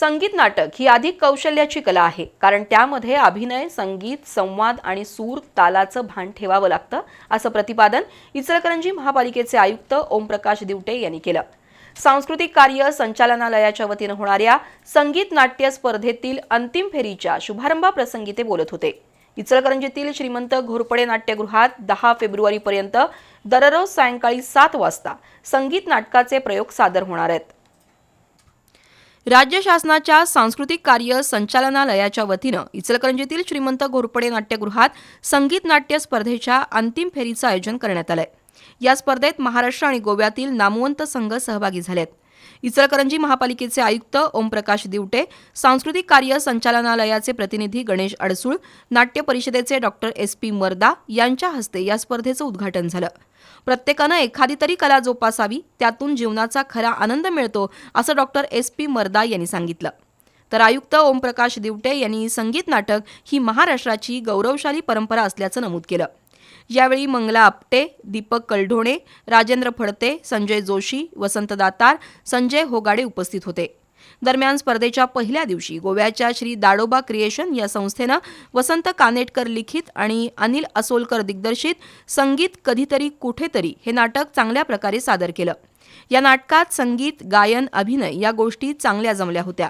संगीत नाटक ही अधिक कौशल्याची कला आहे. कारण त्यामध्ये अभिनय संगीत संवाद आणि सूर तालाचं भान ठेवावं लागतं असं प्रतिपादन इचलकरंजी महापालिकेचे आयुक्त ओमप्रकाश दिवटे यांनी केलं. सांस्कृतिक कार्य संचालनालयाच्या वतीनं होणाऱ्या संगीत नाट्य स्पर्धेतील अंतिम फेरीच्या शुभारंभाप्रसंगी ते बोलत होते. इचलकरंजीतील श्रीमंत घोरपडे नाट्यगृहात दहा फेब्रुवारीपर्यंत दररोज सायंकाळी सात वाजता संगीत नाटकाचे प्रयोग सादर होणार आहेत. राज्य शासनाच्या सांस्कृतिक कार्य संचालनालयाच्या वतीनं इचलकरंजीतील श्रीमंत घोरपडे नाट्यगृहात संगीत नाट्य स्पर्धेच्या अंतिम फेरीचं आयोजन करण्यात आलंय. या स्पर्धेत महाराष्ट्र आणि गोव्यातील नामवंत संघ सहभागी झालेत. इचलकरंजी महापालिकेचे आयुक्त ओमप्रकाश दिवटे सांस्कृतिक कार्य संचालनालयाचे प्रतिनिधी गणेश अडसूळ नाट्य परिषदेचे डॉक्टर एस पी मर्दा यांच्या हस्ते या स्पर्धेचं उद्घाटन झालं. प्रत्येकानं एखादी तरी कला जोपासावी त्यातून जीवनाचा खरा आनंद मिळतो असं डॉक्टर एस पी मर्दा यांनी सांगितलं. तर आयुक्त ओमप्रकाश दिवटे यांनी संगीत नाटक ही महाराष्ट्राची गौरवशाली परंपरा असल्याचं नमूद केलं. यावेळी मंगला आपटे दीपक कलढोणे राजेंद्र फडते संजय जोशी वसंत दातार संजय होगाडे उपस्थित होते. दरम्यान स्पर्धेच्या पहिल्या दिवशी गोव्याच्या श्री दाडोबा क्रिएशन या संस्थेनं वसंत कानेटकर लिखित आणि अनिल असोलकर दिग्दर्शित संगीत कधीतरी कुठेतरी हे नाटक चांगल्या प्रकारे सादर केलं. या नाटकात संगीत गायन अभिनय या गोष्टी चांगल्या जमल्या होत्या.